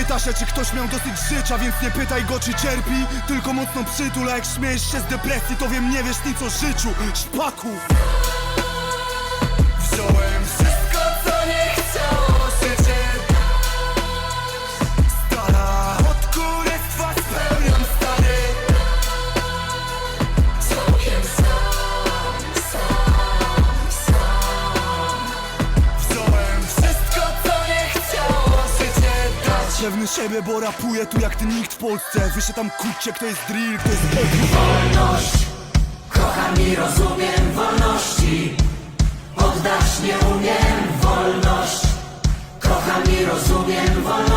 Pyta się, czy ktoś miał dosyć życia, więc nie pytaj go, czy cierpi Tylko mocno przytul, a jak śmiejesz się z depresji, to wiem, nie wiesz nic o życiu Szpaku! Pewny siebie, bo rapuję tu jak ty nikt w Polsce. Wyszedł tam kurczę, kto jest drill, kto jest hip Wolność, kocham i rozumiem wolności. Oddać nie umiem wolność. Kocham i rozumiem wolności